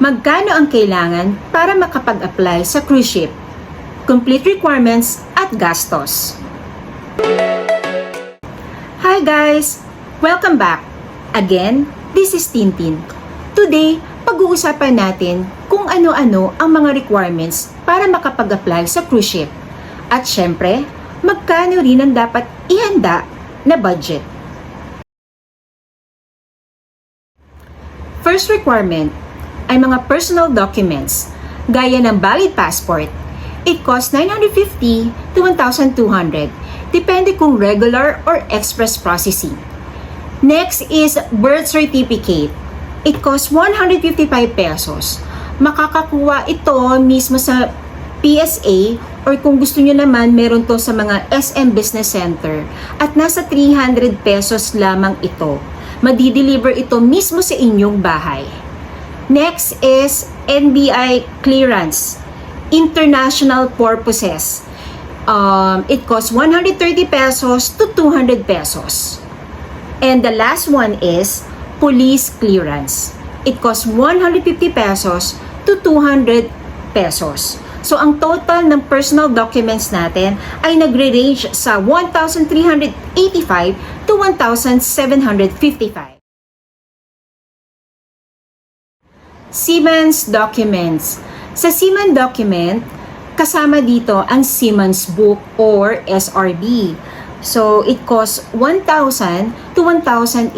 Magkano ang kailangan para makapag-apply sa cruise ship? Complete requirements at gastos. Hi guys! Welcome back! Again, this is Tintin. Today, pag-uusapan natin kung ano-ano ang mga requirements para makapag-apply sa cruise ship. At syempre, magkano rin ang dapat ihanda na budget. First requirement ay mga personal documents gaya ng valid passport. It costs 950 to 1,200 depende kung regular or express processing. Next is birth certificate. It costs 155 pesos. Makakakuha ito mismo sa PSA or kung gusto nyo naman, meron to sa mga SM Business Center at nasa 300 pesos lamang ito. Madideliver ito mismo sa inyong bahay. Next is NBI clearance, international purposes. Um, it costs 130 pesos to 200 pesos. And the last one is police clearance. It costs 150 pesos to 200 pesos. So, ang total ng personal documents natin ay nagre-range sa 1,385 to 1,755. Siemens documents. Sa Siemens document, kasama dito ang Siemens book or SRB. So, it costs 1,000 to 1,800.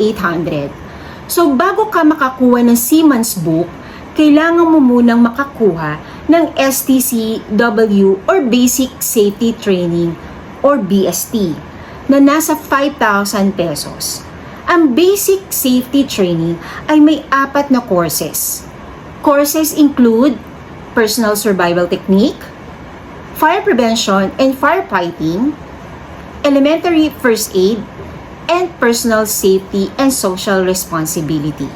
So, bago ka makakuha ng Siemens book, kailangan mo munang makakuha ng STCW or Basic Safety Training or BST na nasa 5,000 pesos. Ang Basic Safety Training ay may apat na courses. Courses include Personal Survival Technique, Fire Prevention and Firefighting, Elementary First Aid, and Personal Safety and Social Responsibility.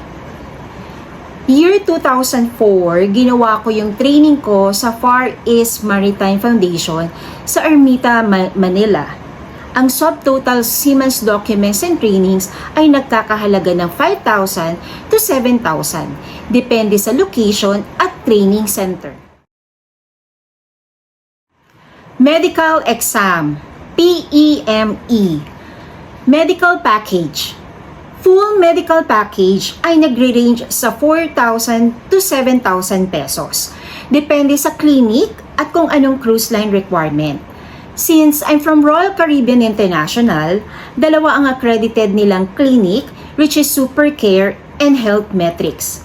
Year 2004, ginawa ko yung training ko sa Far East Maritime Foundation sa Ermita, Ma- Manila. Ang subtotal Siemens documents and trainings ay nagkakahalaga ng 5,000 to 7,000, depende sa location at training center. Medical Exam PEME Medical Package Full medical package ay nagre-range sa 4,000 to 7,000 pesos. Depende sa clinic at kung anong cruise line requirement. Since I'm from Royal Caribbean International, dalawa ang accredited nilang clinic which is Super Care and Health Metrics.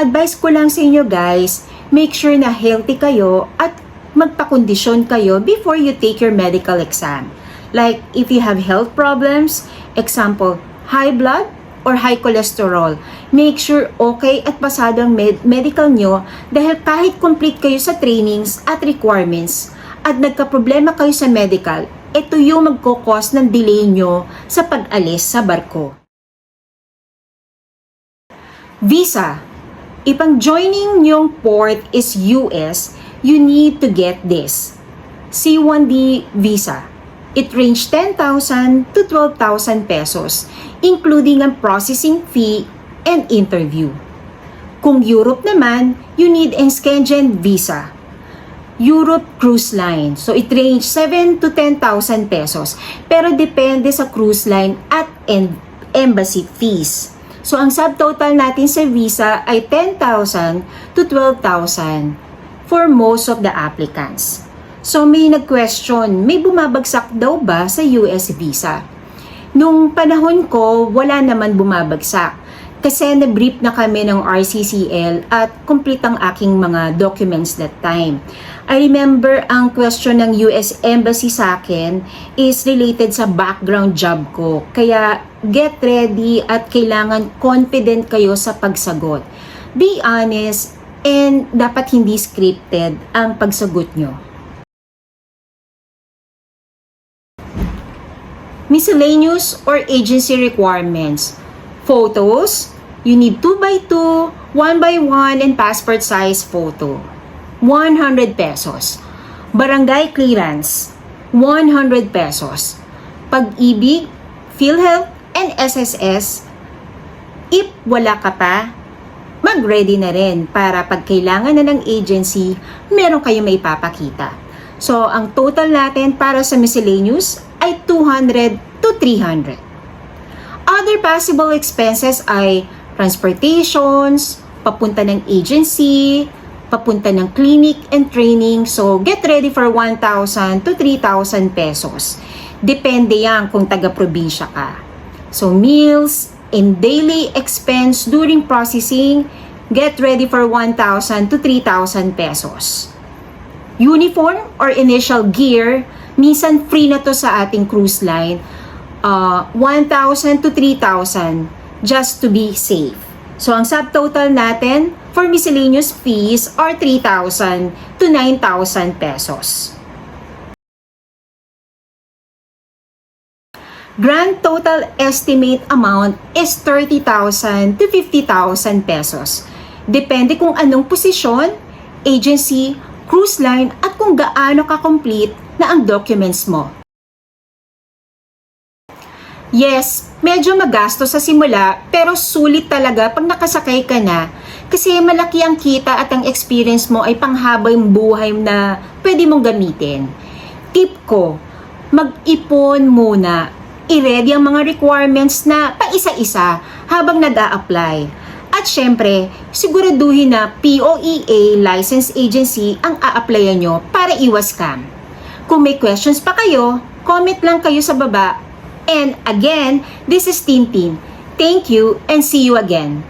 Advice ko lang sa inyo guys, make sure na healthy kayo at magpakondisyon kayo before you take your medical exam. Like if you have health problems, example, high blood or high cholesterol, make sure okay at pasado ang med- medical nyo dahil kahit complete kayo sa trainings at requirements at nagka-problema kayo sa medical, ito yung magkukos ng delay nyo sa pag-alis sa barko. Visa. If ang joining yung port is US, you need to get this. C1D visa. It range 10,000 to 12,000 pesos, including ang processing fee and interview. Kung Europe naman, you need ang Schengen visa. Europe Cruise Line. So it range 7 to 10,000 pesos. Pero depende sa cruise line at embassy fees. So ang subtotal natin sa visa ay 10,000 to 12,000 for most of the applicants. So may nag-question, may bumabagsak daw ba sa US visa? Nung panahon ko, wala naman bumabagsak. Kasi na-brief na kami ng RCCL at complete ang aking mga documents that time. I remember ang question ng US Embassy sa akin is related sa background job ko. Kaya get ready at kailangan confident kayo sa pagsagot. Be honest and dapat hindi scripted ang pagsagot nyo. Miscellaneous or agency requirements. Photos, you need 2x2, 1x1, and passport size photo. 100 pesos. Barangay clearance, 100 pesos. Pag-ibig, PhilHealth, and SSS, if wala ka pa, mag-ready na rin para pag kailangan na ng agency, meron kayo may papakita. So, ang total natin para sa miscellaneous ay 200 to 300. Other possible expenses ay transportations, papunta ng agency, papunta ng clinic and training. So, get ready for 1,000 to 3,000 pesos. Depende yan kung taga-probinsya ka. So, meals and daily expense during processing, get ready for 1,000 to 3,000 pesos. Uniform or initial gear, minsan free na to sa ating cruise line. Uh, 1,000 to 3,000 just to be safe. So, ang subtotal natin for miscellaneous fees are 3,000 to 9,000 pesos. Grand total estimate amount is 30,000 to 50,000 pesos. Depende kung anong posisyon, agency, cruise line at kung gaano ka-complete na ang documents mo. Yes, medyo magasto sa simula pero sulit talaga pag nakasakay ka na kasi malaki ang kita at ang experience mo ay panghabang buhay na pwede mong gamitin. Tip ko, mag-ipon muna. I-ready ang mga requirements na paisa-isa habang nag apply At syempre, siguraduhin na POEA License Agency ang a-applyan nyo para iwas scam. Kung may questions pa kayo, comment lang kayo sa baba And again, this is Tintin. Thank you and see you again.